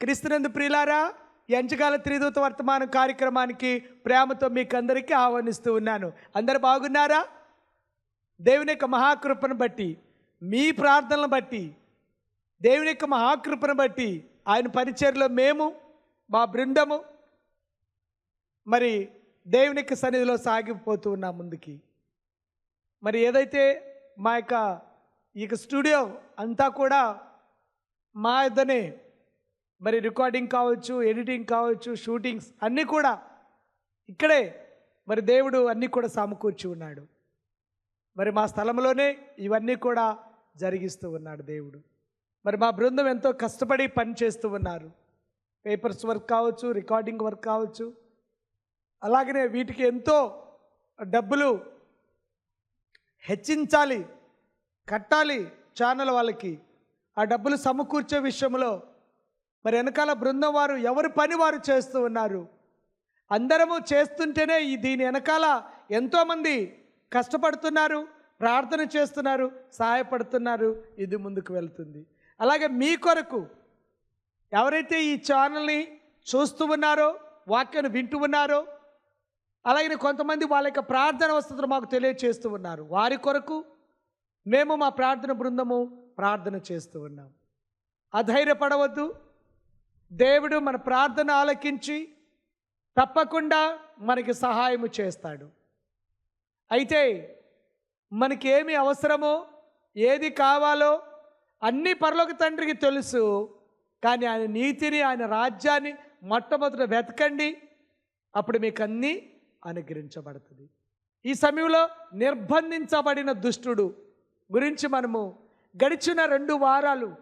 క్రీస్తునందు ప్రియులారా ఈ ఎంచకాల త్రిదూత వర్తమాన కార్యక్రమానికి ప్రేమతో మీకు అందరికీ ఆహ్వానిస్తూ ఉన్నాను. అందరు బాగున్నారా? దేవుని యొక్క మహాకృపను బట్టి మీ ప్రార్థనలను బట్టి దేవుని యొక్క మహాకృపను బట్టి ఆయన పరిచర్లో మేము మా బృందము మరి దేవుని యొక్క సన్నిధిలో సాగిపోతూ ఉన్నాం ముందుకి. మరి ఏదైతే మా యొక్క ఈ స్టూడియో అంతా కూడా మా ఇద్దనే మరి రికార్డింగ్ కావచ్చు ఎడిటింగ్ కావచ్చు షూటింగ్స్ అన్నీ కూడా ఇక్కడే మరి దేవుడు అన్నీ కూడా సమకూర్చి ఉన్నాడు. మరి మా స్థలంలోనే ఇవన్నీ కూడా జరిగిస్తూ ఉన్నాడు దేవుడు. మరి మా బృందం ఎంతో కష్టపడి పని చేస్తూ ఉన్నారు. పేపర్స్ వర్క్ కావచ్చు రికార్డింగ్ వర్క్ కావచ్చు. అలాగనే వీటికి ఎంతో డబ్బులు హెచ్చించాలి కట్టాలి ఛానల్ వాళ్ళకి. ఆ డబ్బులు సమకూర్చే విషయంలో మరి వెనకాల బృందం వారు ఎవరి పని వారు చేస్తూ ఉన్నారు? అందరము చేస్తుంటేనే ఈ దీని వెనకాల ఎంతోమంది కష్టపడుతున్నారు ప్రార్థన చేస్తున్నారు సహాయపడుతున్నారు ఇది ముందుకు వెళ్తుంది. అలాగే మీ కొరకు ఎవరైతే ఈ ఛానల్ని చూస్తూ ఉన్నారో వాక్యాన్ని వింటూ ఉన్నారో అలాగే కొంతమంది వాళ్ళ యొక్క ప్రార్థన వస్తువులు మాకు తెలియచేస్తూ ఉన్నారు. వారి కొరకు మేము మా ప్రార్థన బృందము ప్రార్థన చేస్తూ ఉన్నాం. అధైర్యపడవద్దు. దేవుడు మన ప్రార్థన ఆలకించి తప్పకుండా మనకి సహాయము చేస్తాడు. అయితే మనకి ఏమి అవసరమో ఏది కావాలో అన్ని పరలోక తండ్రికి తెలుసు. కానీ ఆయన నీతిని ఆయన రాజ్యాన్ని మొట్టమొదట వెతకండి. అప్పుడు మీకు అన్నీ అనుగ్రహించబడుతుంది. ఈ సమయంలో నిర్బంధించబడిన దుష్టుడు గురించి మనము గడిచిన రెండు వారాలు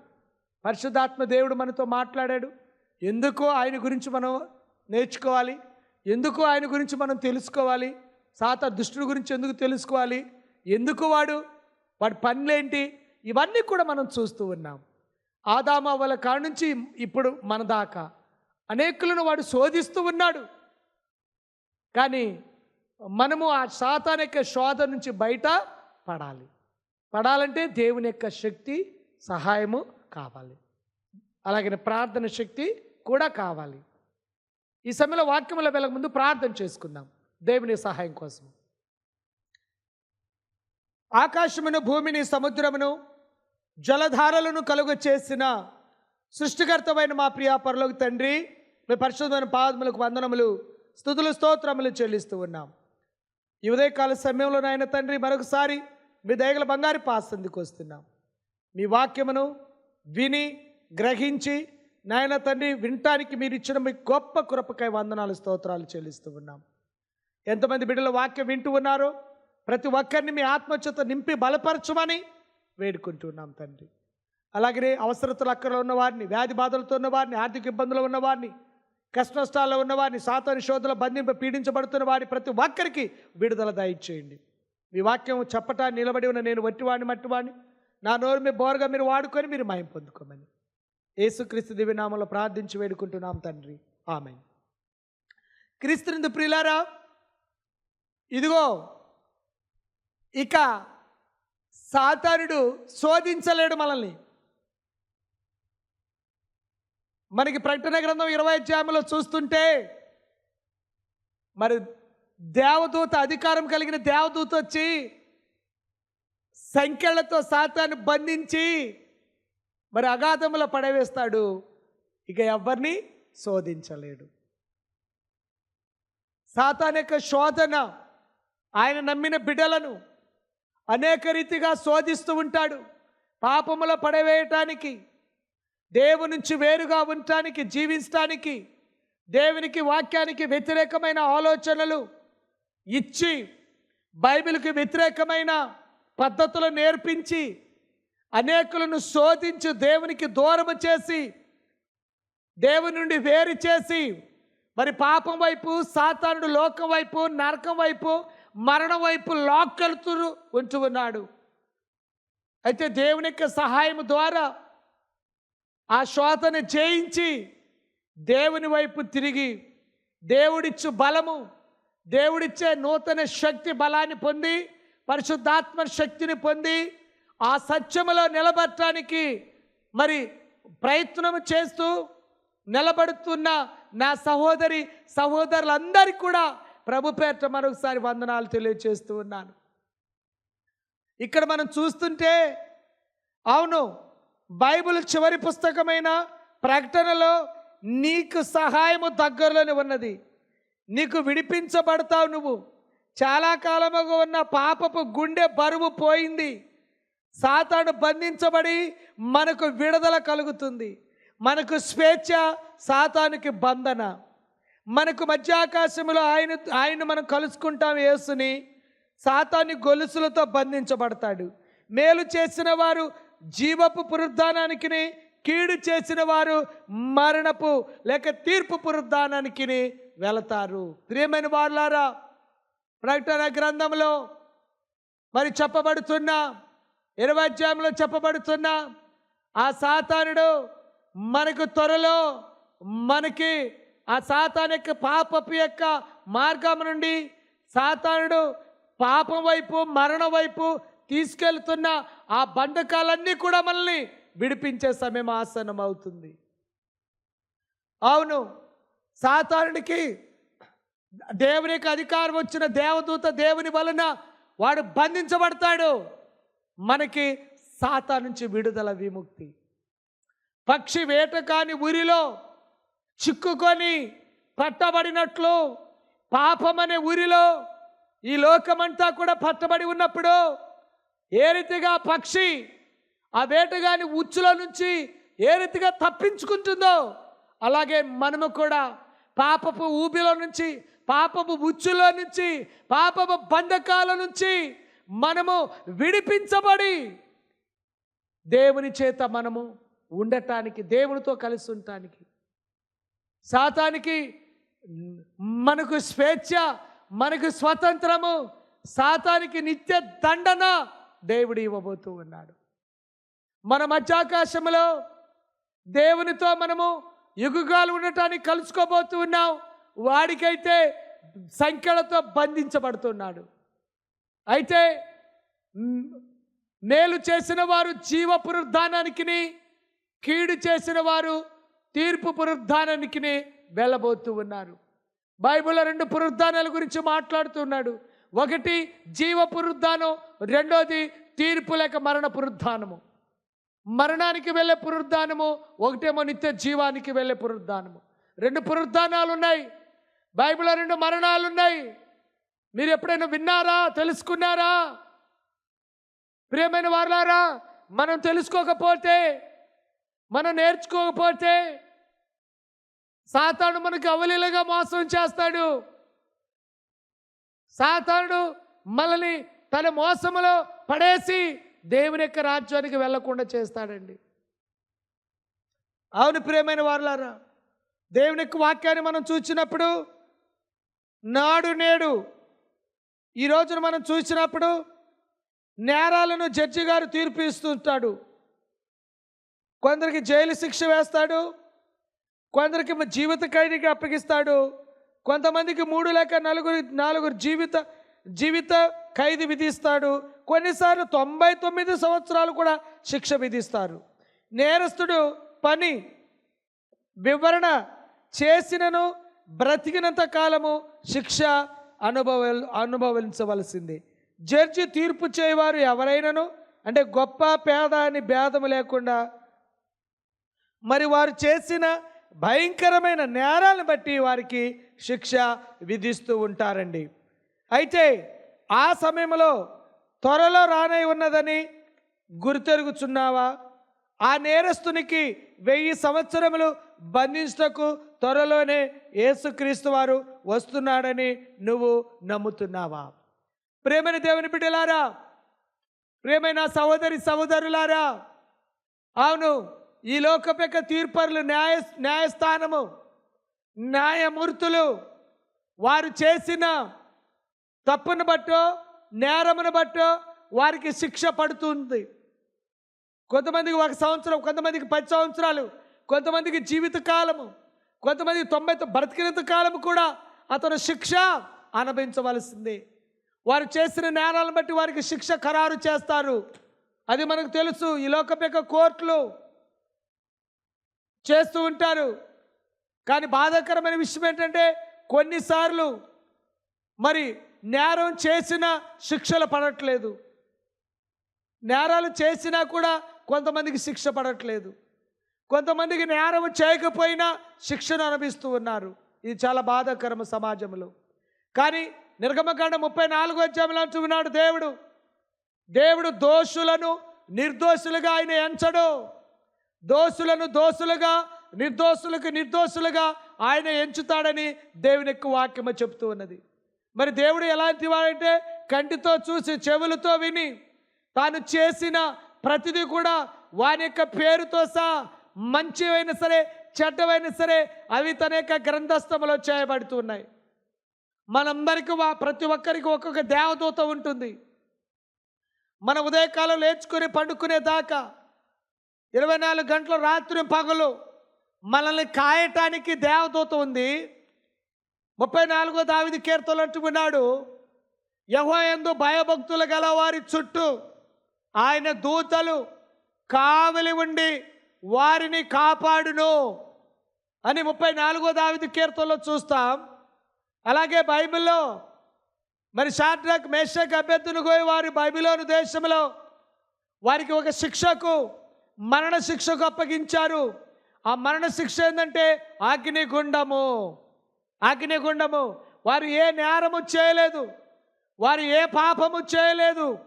పరిశుధాత్మ దేవుడు మనతో మాట్లాడాడు. ఎందుకో ఆయన గురించి మనం నేర్చుకోవాలి? ఎందుకు ఆయన గురించి మనం తెలుసుకోవాలి? సాత దుష్టుడి గురించి ఎందుకు తెలుసుకోవాలి? ఎందుకు వాడు వాడి పనులేంటి? ఇవన్నీ కూడా మనం చూస్తూ ఉన్నాం. ఆదామ వాళ్ళ కాడ నుంచి ఇప్పుడు మన దాకా. అనేకులను వాడు శోధిస్తూ ఉన్నాడు. కానీ మనము ఆ సాతాన్ యొక్క శోధ నుంచి బయట పడాలి. పడాలంటే దేవుని యొక్క శక్తి సహాయము కావాలి. అలాగే ప్రార్థన శక్తి కూడా కావాలి. ఈ సమయంలో వాక్యంలో వెళ్ళక ముందు ప్రార్థన చేసుకుందాం. దేవుని సహాయం కోసం. ఆకాశమును భూమిని సముద్రమును జలధారలను కలుగ చేసిన సృష్టికర్తమైన మా ప్రియ పరలోకి తండ్రి మీ పరిశుద్ధమైన పాదములకు వందనములు స్థుతులు స్తోత్రములు చెల్లిస్తూ ఉన్నాం. ఈ ఉదయకాల సమయంలో నాయన తండ్రి మరొకసారి మీ దయగల బంగారు పాసందుకు వస్తున్నాం. మీ వాక్యమును విని గ్రహించి నాయన తండ్రి వినటానికి మీరు ఇచ్చిన మీ గొప్ప కృపకై వందనాలు స్తోత్రాలు చెల్లిస్తూ ఉన్నాం. ఎంతమంది బిడ్డల వాక్యం వింటూ ఉన్నారో ప్రతి ఒక్కరిని మీ ఆత్మచేత నింపి బలపరచమని వేడుకుంటున్నాం తండ్రి. అలాగే అవసరతలు అక్కడ ఉన్న వారిని వ్యాధి బాధలతో ఉన్న వారిని ఆర్థిక ఇబ్బందులు ఉన్న వారిని కష్ట నష్టాల్లో ఉన్న వారిని సాతాని శోధన బంధింప పీడించబడుతున్న వారి ప్రతి ఒక్కరికి విడుదల దయచేయండి. మీ వాక్యం చెప్పటాన్ని నిలబడి ఉన్న నేను వట్టివాడిని మట్టివాడిని నా నోరు మీ బోరుగా మీరు వాడుకొని మీరు మాయం పొందుకోమని. యేసుక్రీస్తు దివ్యనామంలో ప్రార్థించి వేడుకుంటున్నాం తండ్రి. ఆమె క్రీస్తునిందు ప్రియులారా ఇదిగో ఇక సాతానుడు శోధించలేడు మనల్ని. మనకి ప్రకటన గ్రంథం ఇరవై అధ్యాయంలో చూస్తుంటే మరి దేవదూత అధికారం కలిగిన దేవదూత వచ్చి సంఖ్యలతో సాతాన్ని బంధించి మరి అగాధముల పడవేస్తాడు. ఇక ఎవరిని శోధించలేడు. సాతాన్ యొక్క శోధన ఆయన నమ్మిన బిడ్డలను అనేక రీతిగా శోధిస్తూ ఉంటాడు. పాపముల పడవేయటానికి దేవు నుంచి వేరుగా ఉండటానికి జీవించటానికి దేవునికి వాక్యానికి వ్యతిరేకమైన ఆలోచనలు ఇచ్చి బైబిల్కి వ్యతిరేకమైన పద్ధతులు నేర్పించి అనేకులను శోధించి దేవునికి దూరము చేసి దేవుని నుండి వేరు చేసి మరి పాపం వైపు సాతానుడు లోకం వైపు నరకం వైపు మరణం వైపు లాక్కెళ్తూ ఉంటూ ఉన్నాడు. అయితే దేవుని యొక్క సహాయం ద్వారా ఆ శోధన జయించి దేవుని వైపు తిరిగి దేవుడిచ్చు బలము దేవుడిచ్చే నూతన శక్తి బలాన్ని పొంది పరిశుద్ధాత్మ శక్తిని పొంది ఆ సత్యములో నిలబడటానికి మరి ప్రయత్నం చేస్తూ నిలబడుతున్న నా సహోదరి సహోదరులందరికీ కూడా ప్రభు పేట మరొకసారి వందనాలు తెలియజేస్తూ ఉన్నాను. ఇక్కడ మనం చూస్తుంటే అవును బైబిల్ చివరి పుస్తకమైన ప్రకటనలో నీకు సహాయము దగ్గరలోనే ఉన్నది. నీకు విడిపించబడతావు నువ్వు. చాలా కాలముగా ఉన్న పాపపు గుండె బరువు పోయింది. సాతాను బంధించబడి మనకు విడుదల కలుగుతుంది. మనకు స్వేచ్ఛ సాతానికి బంధన. మనకు మధ్యాకాశంలో ఆయన ఆయన మనం కలుసుకుంటాం యేసుని. సాతాన్ని గొలుసులతో బంధించబడతాడు. మేలు చేసిన వారు జీవపు పునరుద్ధానానికి కీడు చేసిన వారు మరణపు లేక తీర్పు పునరుద్ధానానికి వెళతారు. ప్రియమైన వాళ్ళారా ప్రకటన గ్రంథంలో మరి చెప్పబడుతున్న ఇరవై అధ్యాయంలో చెప్పబడుతున్న ఆ సాతానుడు మనకు త్వరలో మనకి ఆ సాతాను యొక్క పాపపు యొక్క మార్గం నుండి సాతానుడు పాపం వైపు మరణం వైపు తీసుకెళ్తున్న ఆ బంధకాలన్నీ కూడా మనల్ని విడిపించే సమయం ఆసనం అవుతుంది అవును సాతానుడికి దేవునికి అధికారం వచ్చిన దేవదూత దేవుని వలన వాడు బంధించబడతాడు. మనకి సాతా నుంచి విడుదల విముక్తి. పక్షి వేట కాని ఊరిలో చిక్కుకొని పట్టబడినట్లు పాపమనే ఊరిలో ఈ లోకమంతా కూడా పట్టబడి ఉన్నప్పుడు ఏ రీతిగా పక్షి ఆ వేటగాని ఉచ్చులో నుంచి ఏ రీతిగా తప్పించుకుంటుందో అలాగే మనము కూడా పాపపు ఊబిలో నుంచి పాపపు ఉచ్చులో నుంచి పాపపు బంధకాల నుంచి మనము విడిపించబడి దేవుని చేత మనము ఉండటానికి దేవునితో కలిసి ఉండటానికి సాతానికి మనకు స్వేచ్ఛ మనకు స్వతంత్రము సాతానికి నిత్య దండన దేవుడు ఇవ్వబోతూ ఉన్నాడు. మన మధ్యాకాశంలో దేవునితో మనము యుగుగాలు ఉండటానికి కలుసుకోబోతూ ఉన్నాం. వాడికైతే సంఖ్యలతో బంధించబడుతున్నాడు. అయితే మేలు చేసిన వారు జీవ పునరుద్ధానానికి కీడు చేసిన వారు తీర్పు పునరుద్ధానానికి వెళ్ళబోతూ ఉన్నారు. బైబిల్లో రెండు పునరుద్ధానాల గురించి మాట్లాడుతున్నాడు ఒకటి జీవ పునరుద్ధానం రెండోది తీర్పు లేక మరణ పునరుద్ధానము. మరణానికి వెళ్ళే పునరుద్ధానము ఒకటేమో నిత్య జీవానికి వెళ్ళే పునరుద్ధానము. రెండు పునరుద్ధానాలు ఉన్నాయి. బైబిల్లో రెండు మరణాలు ఉన్నాయి మీరు ఎప్పుడైనా విన్నారా తెలుసుకున్నారా? ప్రియమైన వారులారా మనం తెలుసుకోకపోతే మనం నేర్చుకోకపోతే సాతాను మనకు అవలీలగా మోసం చేస్తాడు. సాతానుడు మనల్ని తన మోసములో పడేసి దేవుని యొక్క రాజ్యానికి వెళ్ళకుండా చేస్తాడండి. అవును ప్రియమైన వారులారా దేవుని యొక్క వాక్యాన్ని మనం చూసినప్పుడు నాడు నేడు ఈ రోజున మనం చూసినప్పుడు నేరాలను జడ్జి గారు తీర్పు ఇస్తుంటాడు. కొందరికి జైలు శిక్ష వేస్తాడు. కొందరికి జీవిత ఖైదీకి అప్పగిస్తాడు. కొంతమందికి మూడు లేక నలుగురు నాలుగురు జీవిత జీవిత ఖైదీ విధిస్తాడు. కొన్నిసార్లు తొంభై తొమ్మిది సంవత్సరాలు కూడా శిక్ష విధిస్తారు. నేరస్తుడు పని వివరణ చేసినను బ్రతికినంత కాలము శిక్ష అనుభవ అనుభవించవలసింది. జడ్జి తీర్పు చేయవారు ఎవరైనాను? అంటే గొప్ప పేద అని భేదము లేకుండా మరి వారు చేసిన భయంకరమైన నేరాలను బట్టి వారికి శిక్ష విధిస్తూ ఉంటారండి. అయితే ఆ సమయంలో త్వరలో రానై ఉన్నదని గురితెరుగుచున్నావా? ఆ నేరస్తునికి వెయ్యి సంవత్సరములు బంధించటకు త్వరలోనే యేసుక్రీస్తు వారు వస్తున్నాడని నువ్వు నమ్ముతున్నావా? ప్రేమైన దేవుని బిడ్డలారా ప్రేమైన సహోదరి సహోదరులారా అవును ఈ లోకపెక్క తీర్పరులు న్యాయ న్యాయస్థానము న్యాయమూర్తులు వారు చేసిన తప్పును బట్టో నేరమును బట్టో వారికి శిక్ష పడుతుంది. కొంతమందికి ఒక సంవత్సరం కొంతమందికి పది సంవత్సరాలు కొంతమందికి జీవిత కాలము కొంతమంది తొంభై బ్రతికినంత కాలము కూడా అతను శిక్ష అనుభవించవలసిందే. వారు చేసిన నేరాలను బట్టి వారికి శిక్ష ఖరారు చేస్తారు. అది మనకు తెలుసు. ఈ లోకపేక కోర్టులు చేస్తూ ఉంటారు. కానీ బాధాకరమైన విషయం ఏంటంటే కొన్నిసార్లు మరి నేరం చేసిన శిక్షలు పడట్లేదు. నేరాలు చేసినా కూడా కొంతమందికి శిక్ష పడట్లేదు. కొంతమందికి నేరం చేయకపోయినా శిక్షను అనుభవిస్తూ ఉన్నారు. ఇది చాలా బాధాకరం సమాజంలో. కానీ నిర్గమకాండ ముప్పై నాలుగు అధ్యాయంలో అంటున్నాడు దేవుడు. దేవుడు దోషులను నిర్దోషులుగా ఆయన ఎంచడు. దోషులను దోషులుగా నిర్దోషులకు నిర్దోషులుగా ఆయన ఎంచుతాడని దేవుని యొక్క వాక్యము చెప్తూ ఉన్నది. మరి దేవుడు ఎలాంటి వాడంటే కంటితో చూసి చెవులతో విని తాను చేసిన ప్రతిదీ కూడా వాని యొక్క పేరుతో సహా మంచివైనా సరే చెడ్డవైనా సరే అవి తన యొక్క గ్రంథస్థములో చేయబడుతున్నాయి. మనందరికీ ప్రతి ఒక్కరికి ఒక్కొక్క దేవదూత ఉంటుంది. మన ఉదయకాలం లేచుకుని పండుకునే దాకా ఇరవై నాలుగు గంటలు రాత్రి పగలు మనల్ని కాయటానికి దేవదూత ఉంది. ముప్పై నాలుగో దావిది కీర్తలు అంటున్నాడు యహోయందు భయభక్తులు గల వారి చుట్టూ ఆయన దూతలు కావలి ఉండి వారిని కాపాడును అని ముప్పై నాలుగో దావిది కీర్తనలో చూస్తాం. అలాగే బైబిల్లో మరి షాడ్రక్ మేషక్ అభ్యర్థులు పోయి వారి బైబిలోను దేశంలో వారికి ఒక శిక్షకు మరణ శిక్షకు అప్పగించారు. ఆ మరణ శిక్ష ఏంటంటే అగ్నిగుండము. అగ్నిగుండము. వారు ఏ నేరము చేయలేదు. వారు ఏ పాపము చేయలేదు.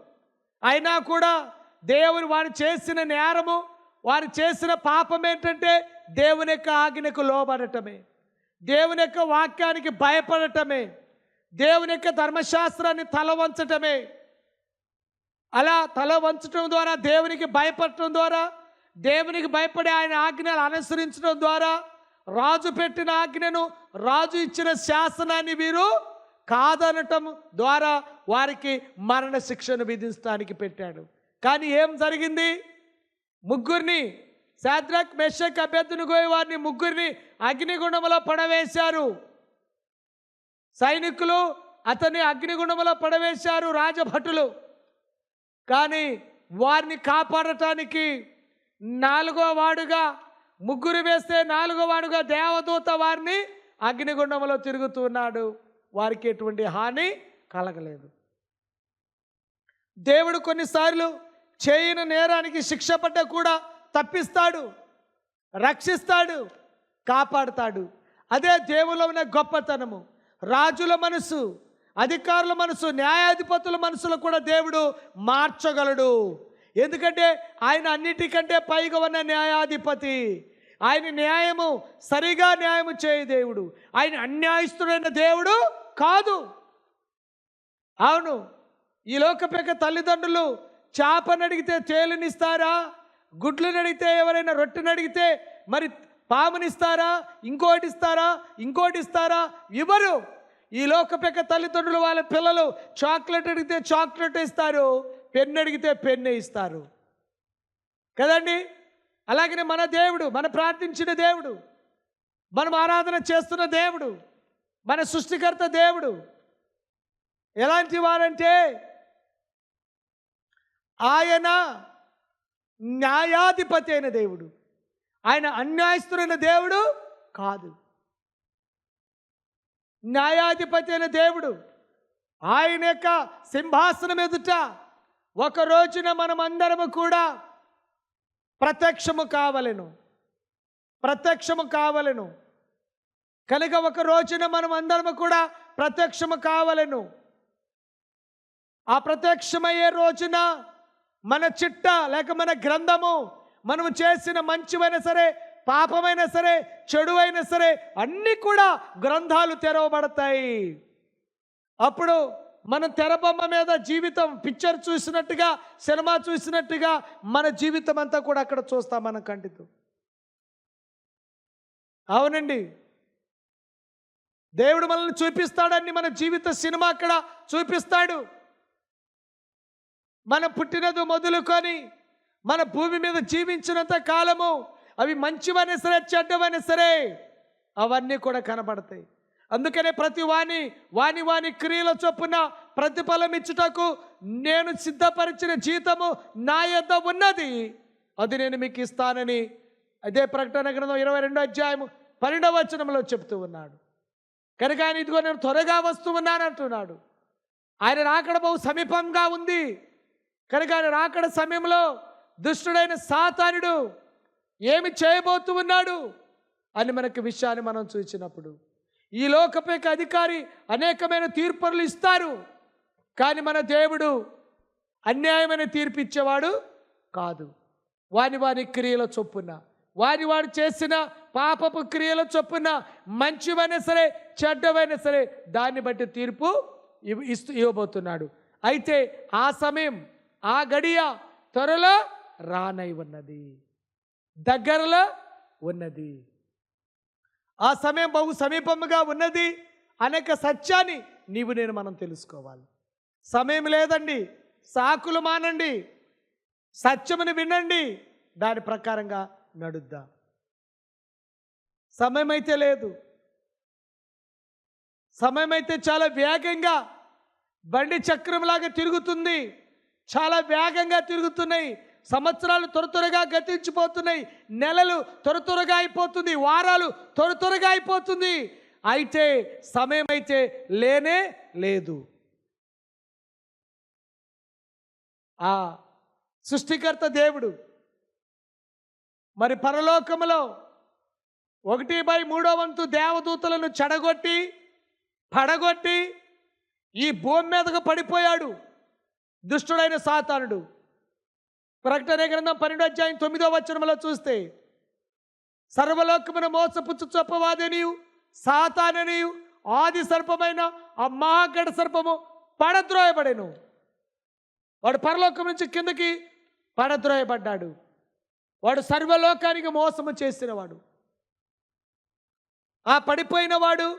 అయినా కూడా దేవుని వారు చేసిన నేరము వారు చేసిన పాపం ఏంటంటే దేవుని యొక్క ఆజ్ఞకు లోబడటమే. దేవుని యొక్క వాక్యానికి భయపడటమే. దేవుని యొక్క ధర్మశాస్త్రాన్ని తల వంచటమే. అలా తల వంచటం ద్వారా దేవునికి భయపడటం ద్వారా దేవునికి భయపడి ఆయన ఆజ్ఞలు అనుసరించడం ద్వారా రాజు పెట్టిన ఆజ్ఞను రాజు ఇచ్చిన శాసనాన్ని వీరు కాదనటం ద్వారా వారికి మరణ శిక్షను విధించడానికి పెట్టాడు. కానీ ఏం జరిగింది? ముగ్గురిని శాద్రక్ మెషక్ అభ్యర్థుని గోయి వారిని ముగ్గురిని అగ్నిగుండములో పడవేశారు. సైనికులు అతన్ని అగ్నిగుండములో పడవేశారు రాజభటులు. కానీ వారిని కాపాడటానికి నాలుగో వాడుగా ముగ్గురు వేస్తే నాలుగో వాడుగా దేవదూత వారిని అగ్నిగుండంలో తిరుగుతున్నాడు వారికి ఎటువంటి హాని కలగలేదు. దేవుడు కొన్నిసార్లు చేయని నేరానికి శిక్ష పడ్డ కూడా తప్పిస్తాడు రక్షిస్తాడు కాపాడుతాడు. అదే దేవులో ఉన్న గొప్పతనము. రాజుల మనసు అధికారుల మనసు న్యాయాధిపతుల మనసులో కూడా దేవుడు మార్చగలడు. ఎందుకంటే ఆయన అన్నిటికంటే పైగా ఉన్న న్యాయాధిపతి. ఆయన న్యాయము సరిగా న్యాయము చేయ దేవుడు. ఆయన అన్యాయస్తుడైన దేవుడు కాదు. అవును ఈ లోకపేక తల్లిదండ్రులు చేపను అడిగితే తేలునిస్తారా? గుడ్లను అడిగితే ఎవరైనా రొట్టెను అడిగితే మరి పామునిస్తారా? ఇంకోటి ఇస్తారా ఇంకోటి ఇస్తారా ఇవ్వరు. ఈ లోకపెక్క తల్లిదండ్రులు వాళ్ళ పిల్లలు చాక్లెట్ అడిగితే చాక్లెట్ ఇస్తారు పెన్ను అడిగితే పెన్ను ఇస్తారు. కదండి? అలాగనే మన దేవుడు మన ప్రార్థించిన దేవుడు మనం ఆరాధన చేస్తున్న దేవుడు మన సృష్టికర్త దేవుడు. ఎలాంటి వారంటే ఆయన న్యాయాధిపతి అయిన దేవుడు. ఆయన అన్యాయస్తుడైన దేవుడు కాదు. న్యాయాధిపతి అయిన దేవుడు ఆయన యొక్క సింహాసనం ఎదుట ఒక రోజున మనం అందరము కూడా ప్రత్యక్షము కావలెను. ప్రత్యక్షము కావలెను. కనుక ఒక రోజున మనం అందరము కూడా ప్రత్యక్షము కావలెను. ఆ ప్రత్యక్షమయ్యే రోజున మన చిట్ట లేక మన గ్రంథము మనము చేసిన మంచివైనా సరే పాపమైనా సరే చెడు అయినా సరే అన్నీ కూడా గ్రంథాలు తెరవబడతాయి. అప్పుడు మనం తెరబొమ్మ మీద జీవితం పిక్చర్ చూసినట్టుగా సినిమా చూసినట్టుగా మన జీవితం అంతా కూడా అక్కడ చూస్తాం మన కంటితో అవునండి. దేవుడు మనల్ని చూపిస్తాడని మన జీవిత సినిమా అక్కడ చూపిస్తాడు. మనం పుట్టినది మొదలుకొని మన భూమి మీద జీవించినంత కాలము అవి మంచివైనా సరే చెడ్డవైనా సరే అవన్నీ కూడా కనబడతాయి. అందుకనే ప్రతి వాణి వాని వాని క్రియల చొప్పున ప్రతిఫలం ఇచ్చుటకు నేను సిద్ధపరిచిన జీతము నా యొద్ద ఉన్నది. అది నేను మీకు ఇస్తానని అదే ప్రకటన గ్రంథం ఇరవై రెండో అధ్యాయము పన్నెండవ వచనంలో చెప్తూ ఉన్నాడు. కనుక ఆయన ఇదిగో నేను త్వరగా వస్తూ ఉన్నాను అంటున్నాడు. ఆయన రాకడ బహు సమీపంగా ఉంది. కనుక ఆయన రాకడ సమయంలో దుష్టుడైన సాతానుడు ఏమి చేయబోతూ ఉన్నాడు అని మనకి విషయాన్ని మనం చూసినప్పుడు. ఈ లోకపేక అధికారి అనేకమైన తీర్పులు ఇస్తారు. కానీ మన దేవుడు అన్యాయమైన తీర్పు ఇచ్చేవాడు కాదు. వాని వారి క్రియల చొప్పున వారి వాడు చేసిన పాపపు క్రియల చొప్పున మంచివైనా సరే చెడ్డవైనా సరే దాన్ని బట్టి తీర్పు ఇవ్- ఇస్తూ ఇవ్వబోతున్నాడు. అయితే ఆ సమయం ఆ గడియ త్వరలో రానై ఉన్నది దగ్గరలో ఉన్నది. ఆ సమయం బహు సమీపముగా ఉన్నది అనేక సత్యాన్ని నీవు నేను మనం తెలుసుకోవాలి. సమయం లేదండి సాకులు మానండి సత్యముని వినండి దాని ప్రకారంగా నడుద్దాం. సమయం అయితే లేదు. సమయం అయితే చాలా వేగంగా బండి చక్రంలాగా తిరుగుతుంది. చాలా వేగంగా తిరుగుతున్నాయి. సంవత్సరాలు త్వర త్వరగా గతించిపోతున్నాయి. నెలలు త్వర త్వరగా అయిపోతుంది. వారాలు త్వర త్వరగా అయిపోతుంది. అయితే సమయం అయితే లేనే లేదు. ఆ సృష్టికర్త దేవుడు మరి పరలోకములో ఒకటి బై మూడో వంతు దేవదూతలను చెడగొట్టి పడగొట్టి ఈ భూమి మీదకు పడిపోయాడు. దుష్టుడైన సాతానుడు. ప్రకటన గ్రంథం పన్నెండు అధ్యాయం తొమ్మిదో వచనంలో చూస్తే సర్వలోకమున మోసపుచ్చు చొప్పవాదనియు సాతాననియు ఆది సర్పమైన ఆ మహాగడ సర్పము పడద్రోయబడేను. వాడు పరలోకం నుంచి కిందకి పడద్రోయబడ్డాడు. వాడు సర్వలోకానికి మోసము చేసినవాడు. ఆ పడిపోయిన వాడు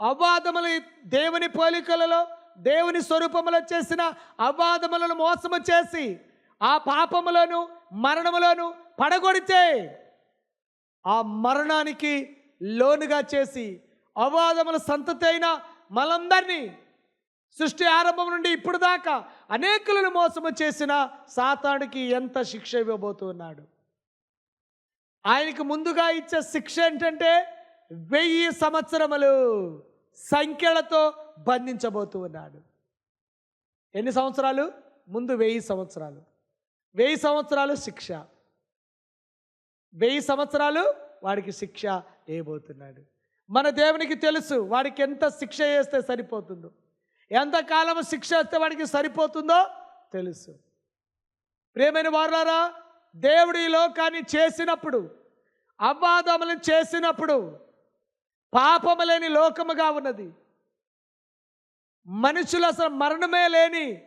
అవాదములు దేవుని పోలికలలో దేవుని స్వరూపములో చేసిన అవాదములను మోసము చేసి ఆ పాపములను మరణములను పడగొడితే ఆ మరణానికి లోనుగా చేసి అవాదముల సంతతి అయిన మనందరినీ సృష్టి ఆరంభం నుండి ఇప్పుడు దాకా అనేకులను మోసము చేసిన సాతానుడికి ఎంత శిక్ష ఇవ్వబోతున్నాడు. ఆయనకి ముందుగా ఇచ్చే శిక్ష ఏంటంటే వెయ్యి సంవత్సరములు సంఖ్యలతో బంధించబోతూ ఉన్నాడు. ఎన్ని సంవత్సరాలు? ముందు వెయ్యి సంవత్సరాలు. వెయ్యి సంవత్సరాలు శిక్ష. వెయ్యి సంవత్సరాలు వాడికి శిక్ష వేయబోతున్నాడు మన దేవునికి తెలుసు వాడికి ఎంత శిక్ష వేస్తే సరిపోతుందో. ఎంతకాలం శిక్ష వేస్తే వాడికి సరిపోతుందో తెలుసు. ప్రేమైన వారులారా దేవుడు ఈ లోకాన్ని చేసినప్పుడు అవాదములను చేసినప్పుడు పాపము లేని లోకముగా ఉన్నది. మనుషులు అసలు మరణమే లేని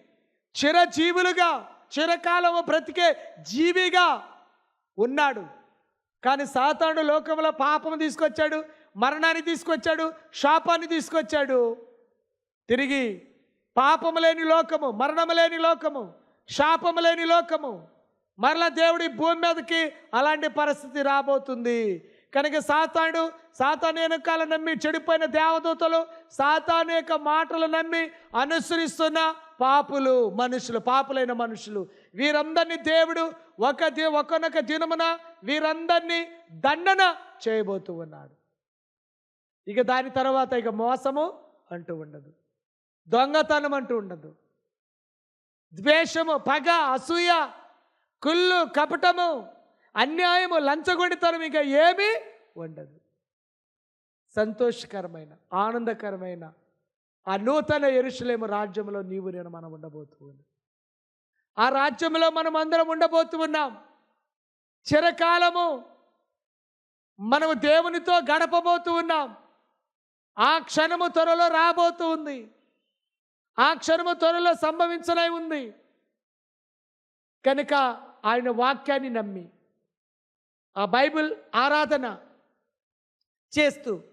చిరజీవులుగా చిరకాలము బ్రతికే జీవిగా ఉన్నాడు. కానీ సాతానుడు లోకంలో పాపం తీసుకొచ్చాడు మరణాన్ని తీసుకొచ్చాడు శాపాన్ని తీసుకొచ్చాడు. తిరిగి పాపము లేని లోకము మరణము లేని లోకము శాపము లేని లోకము మరలా దేవుడి భూమి మీదకి అలాంటి పరిస్థితి రాబోతుంది. కనుక సాతానుడు సాతాను వెనకాల నమ్మి చెడిపోయిన దేవదూతలు సాతాను యొక్క మాటలు నమ్మి అనుసరిస్తున్న పాపులు మనుషులు పాపులైన మనుషులు. వీరందరినీ దేవుడు ఒక ది ఒకనొక దినమున వీరందరినీ దండన చేయబోతూ ఉన్నాడు. ఇక దాని తర్వాత ఇక మోసము అంటూ ఉండదు. దొంగతనం అంటూ ఉండదు. ద్వేషము పగ అసూయ కుళ్ళు కపటము అన్యాయము లంచగొడితనం ఇక ఏమీ ఉండదు. సంతోషకరమైన ఆనందకరమైన ఆ నూతన ఎరుసలేము రాజ్యంలో నీవు నేను మనం ఉండబోతూ ఉన్నాం. ఆ రాజ్యంలో మనం అందరం ఉండబోతూ ఉన్నాం. చిరకాలము మనము దేవునితో గడపబోతూ ఉన్నాం. ఆ క్షణము త్వరలో రాబోతూ ఉంది. ఆ క్షణము త్వరలో సంభవించనై ఉంది. కనుక ఆయన వాక్యాన్ని నమ్మి ఆ బైబిల్ ఆరాధన చేస్తూ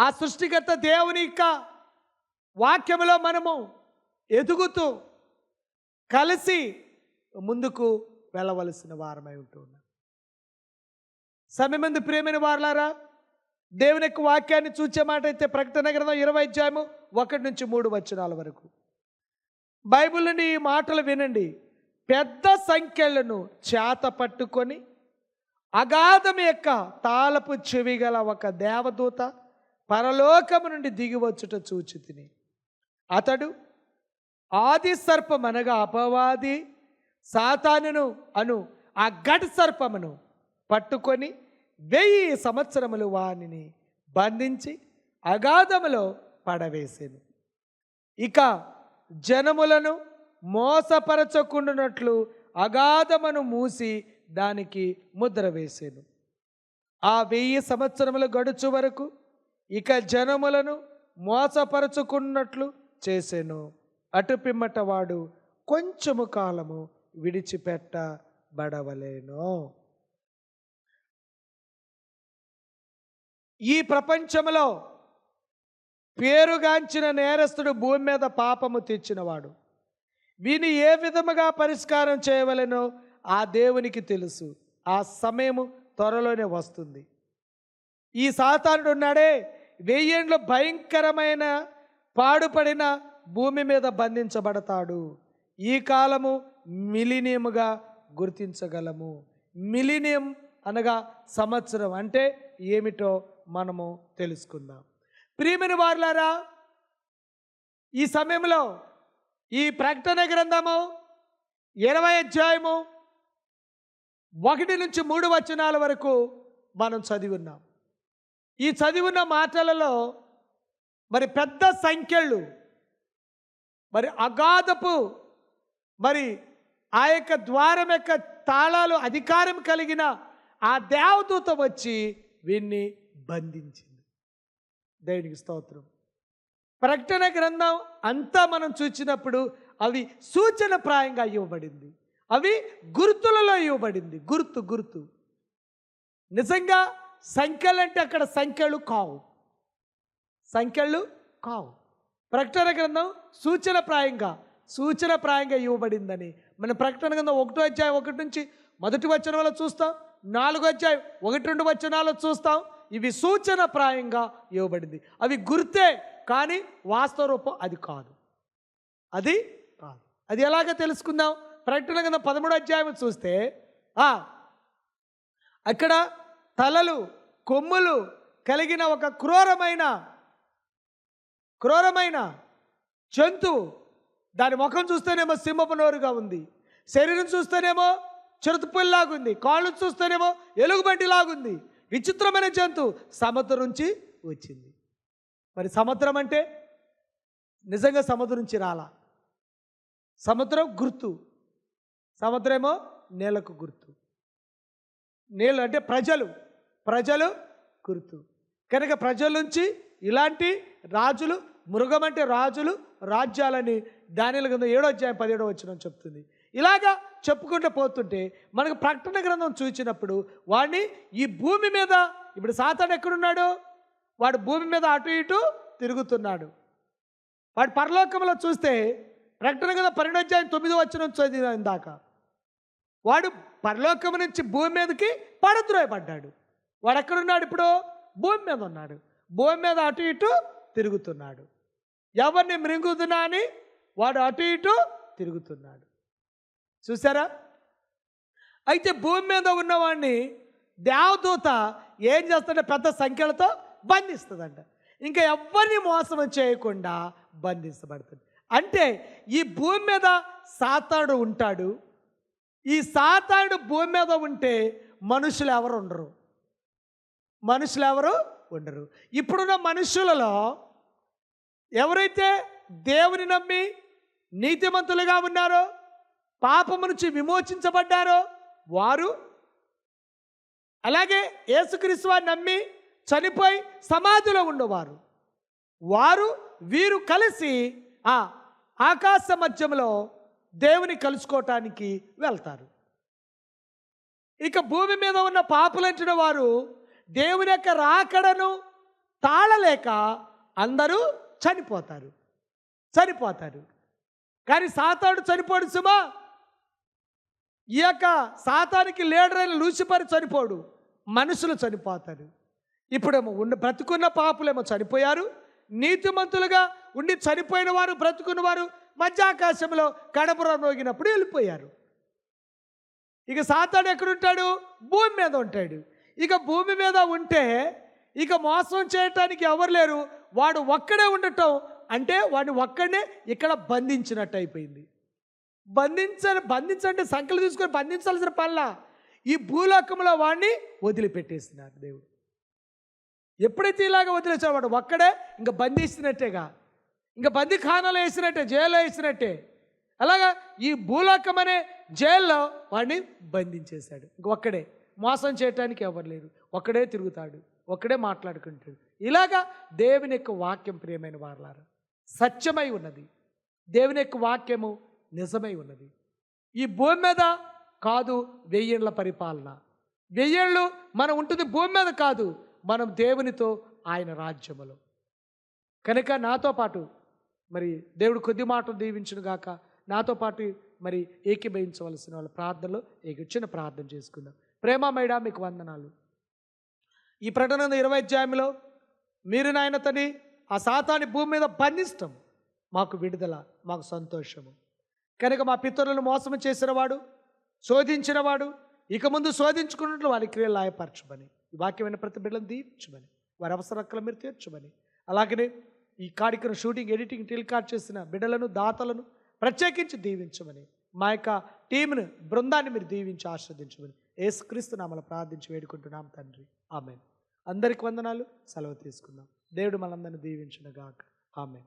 ఆ సృష్టికర్త దేవుని యొక్క వాక్యంలో మనము ఎదుగుతూ కలిసి ముందుకు వెళ్ళవలసిన వారమై ఉంటున్నాం. సమయమంది ప్రేమైన వారలారా దేవుని యొక్క వాక్యాన్ని చూచే మాట అయితే ప్రకటన గ్రంథం ఇరవై అధ్యాయము ఒకటి నుంచి మూడు వచనాల వరకు. బైబిల్ నుండి ఈ మాటలు వినండి. పెద్ద సంఖ్యలను చేత పట్టుకొని అగాధం యొక్క తాళపు చెవి గల ఒక దేవదూత పరలోకము నుండి దిగి వచ్చుట చూచి తిని. అతడు ఆది సర్పం అనగా అపవాది సాతానును అను ఆ ఘట సర్పమును పట్టుకొని వెయ్యి సంవత్సరములు వానిని బంధించి అగాధములో పడవేసెను. ఇక జనములను మోసపరచకుండానట్లు అగాధమును మూసి దానికి ముద్ర వేసేను. ఆ వెయ్యి సంవత్సరములు గడుచు వరకు ఇక జనములను మోసపరచుకున్నట్లు చేసెను. అటు పిమ్మట వాడు కొంచెము కాలము విడిచిపెట్టబడవలేను. ఈ ప్రపంచంలో పేరుగాంచిన నేరస్తుడు భూమి మీద పాపము తెచ్చినవాడు వీని ఏ విధముగా పరిష్కారం చేయవలెనో ఆ దేవునికి తెలుసు. ఆ సమయము త్వరలోనే వస్తుంది. ఈ సాతానుడు ఉన్నాడే వెయ్యేండ్లు భయంకరమైన పాడుపడిన భూమి మీద బంధించబడతాడు. ఈ కాలము మిలినియముగా గుర్తించగలము. మిలినియం అనగా సంవత్సరం అంటే ఏమిటో మనము తెలుసుకుందాం. ప్రియమైన వారులారా ఈ సమయంలో ఈ ప్రకటన గ్రంథము ఇరవై అధ్యాయము ఒకటి నుంచి మూడు వచనాల వరకు మనం చదివి ఉన్నాం. ఈ చదివిన మాటలలో మరి పెద్ద సంఖ్యలు మరి అగాధపు మరి ఆ యొక్క ద్వారం యొక్క తాళాలు అధికారం కలిగిన ఆ దేవదూత వచ్చి వీన్ని బంధించింది. దేవునికి స్తోత్రం. ప్రకటన గ్రంథం అంతా మనం చూచినప్పుడు అవి సూచన ప్రాయంగా ఇవ్వబడింది. అవి గుర్తులలో ఇవ్వబడింది. గుర్తు గుర్తు. నిజంగా సంఖ్యలు అంటే అక్కడ సంఖ్యలు కావు. సంఖ్యలు కావు. ప్రకటన గ్రంథం సూచన ప్రాయంగా సూచన ప్రాయంగా ఇవ్వబడిందని. మన ప్రకటన గ్రంథం ఒకటో అధ్యాయం ఒకటి నుంచి మొదటి వచనంలో చూస్తాం నాలుగో అధ్యాయం ఒకటి రెండు వచనాలు చూస్తాం ఇవి సూచన ప్రాయంగా ఇవ్వబడింది. అవి గుర్తే కానీ వాస్తవ రూపం అది కాదు. అది కాదు. అది ఎలాగ తెలుసుకుందాం. ప్రకటన కింద పదమూడు అధ్యాయం చూస్తే అక్కడ తలలు కొమ్ములు కలిగిన ఒక క్రూరమైన క్రూరమైన జంతువు దాని ముఖం చూస్తేనేమో సింహపు నోరుగా ఉంది. శరీరం చూస్తేనేమో చిరుతపుల్లాగా ఉంది. కాళ్ళు చూస్తేనేమో ఎలుగుబంటిలాగుంది విచిత్రమైన జంతువు సముద్రం నుంచి వచ్చింది. మరి సముద్రం అంటే నిజంగా సముద్రం నుంచి రాలా? సముద్రం గుర్తు. సముద్రమేమో నేలకు గుర్తు. నీళ్ళు అంటే ప్రజలు. ప్రజలు గుర్తు. కనుక ప్రజల నుంచి ఇలాంటి రాజులు మృగం అంటే రాజులు రాజ్యాలని దానిల గ్రంథం ఏడో అధ్యాయం పదిహేడో వచ్చిన చెప్తుంది. ఇలాగా చెప్పుకుంటూ పోతుంటే మనకు ప్రకటన గ్రంథం చూసినప్పుడు వాడిని ఈ భూమి మీద ఇప్పుడు సాతాడు ఎక్కడున్నాడు? వాడు భూమి మీద అటు ఇటు తిరుగుతున్నాడు. వాడు పరలోకంలో చూస్తే ప్రకటన గ్రంథం పన్నెండో తొమ్మిది వచ్చిన చదివిన వాడు పరలోకం నుంచి భూమి మీదకి పడద్రోయపడ్డాడు వాడు ఎక్కడున్నాడు ఇప్పుడు? భూమి మీద ఉన్నాడు. భూమి మీద అటు ఇటు తిరుగుతున్నాడు. ఎవరిని మృంగుతున్నా అని వాడు అటు ఇటు తిరుగుతున్నాడు. చూసారా అయితే భూమి మీద ఉన్నవాడిని దేవదూత ఏం చేస్తాడంటే పెద్ద సంఖ్యలతో బంధిస్తుందంట. ఇంకా ఎవరిని మోసం చేయకుండా బంధించబడుతుంది. అంటే ఈ భూమి మీద సాతాడు ఉంటాడు. ఈ సాతాడు భూమి మీద ఉంటే మనుషులు ఎవరు ఉండరు. మనుషులు ఎవరు? ఉండరు. ఇప్పుడున్న మనుషులలో ఎవరైతే దేవుని నమ్మి నీతిమంతులుగా ఉన్నారో పాపము నుంచి విమోచించబడ్డారో వారు అలాగే యేసుక్రీస్తు వారిని నమ్మి చనిపోయి సమాధిలో ఉండేవారు వారు వీరు కలిసి ఆ ఆకాశ మధ్యంలో దేవుని కలుసుకోవటానికి వెళ్తారు. ఇక భూమి మీద ఉన్న పాపలంటిన వారు దేవుని యొక్క రాకడను తాళలేక అందరూ చనిపోతారు. చనిపోతారు. కానీ సాతాడు చనిపోడు సుమా. ఈ యొక్క సాతానికి లీడర్ లూసిపరి చనిపోడు. మనుషులు చనిపోతారు. ఇప్పుడేమో ఉన్న బ్రతుకున్న పాపులేమో చనిపోయారు. నీతిమంతులుగా ఉండి చనిపోయిన వారు బ్రతుకున్న వారు మధ్యాకాశంలో కడపురం నోగినప్పుడు వెళ్ళిపోయారు. ఇక సాతాడు ఎక్కడుంటాడు? భూమి మీద ఉంటాడు. ఇక భూమి మీద ఉంటే ఇక మోసం చేయటానికి ఎవరు లేరు. వాడు ఒక్కడే ఉండటం అంటే వాడిని ఒక్కడే ఇక్కడ బంధించినట్టు అయిపోయింది. బంధించ బంధించంటే సంఖ్యలు తీసుకొని బంధించాల్సిన పనుల. ఈ భూలోకంలో వాడిని వదిలిపెట్టేస్తున్నారు దేవుడు. ఎప్పుడైతే ఇలాగ వదిలేసాడు వాడు ఒక్కడే ఇంకా బంధిస్తున్నట్టేగా ఇంకా బందిఖానాలు వేసినట్టే జైల్లో వేసినట్టే. అలాగా ఈ భూలోకం అనే జైల్లో వాడిని బంధించేశాడు. ఇంక ఒక్కడే. మోసం చేయటానికి ఎవరు లేరు. ఒక్కడే తిరుగుతాడు ఒక్కడే మాట్లాడుకుంటాడు. ఇలాగా దేవుని యొక్క వాక్యం ప్రియమైన వారలారా సత్యమై ఉన్నది. దేవుని యొక్క వాక్యము నిజమై ఉన్నది. ఈ భూమి మీద కాదు వెయ్యేళ్ళ పరిపాలన. వెయ్యేళ్ళు మనం ఉంటుంది భూమి మీద కాదు మనం దేవునితో ఆయన రాజ్యములో. కనుక నాతో పాటు మరి దేవుడు కొద్ది మాటలు దీవించును గాక నాతో పాటు మరి ఏకీభవించవలసిన వాళ్ళ ప్రార్థనలో ఏక ప్రార్థన చేసుకుందాం. ప్రేమమైడా మీకు వందనాలు. ఈ ప్రకటన ఇరవై అధ్యాయంలో. మీరు నాయనతని ఆ సాతాన్ని భూమి మీద బంధిస్తాం. మాకు విడుదల మాకు సంతోషము. కనుక మా పితరులను మోసం చేసినవాడు శోధించినవాడు ఇక ముందు శోధించుకున్నట్లు వారి క్రియలు లాయపరచమని ఈ వాక్యమైన ప్రతి బిడ్డలను తీర్చమని వారి అవసరక్కలు మీరు తీర్చమని. అలాగనే ఈ కార్యక్రమం షూటింగ్ ఎడిటింగ్ టెలికాస్ట్ చేసిన బిడ్డలను దాతలను ప్రత్యేకించి దీవించమని. మా యొక్క టీంను బృందాన్ని మీరు దీవించి ఆస్వాదించమని ఏసుక్రీస్తు నామలు ప్రార్థించి వేడుకుంటున్నాం తండ్రి. ఆమె అందరికి వందనాలు. సెలవు తీసుకుందాం. దేవుడు మనందరిని దీవించిన గాక ఆమె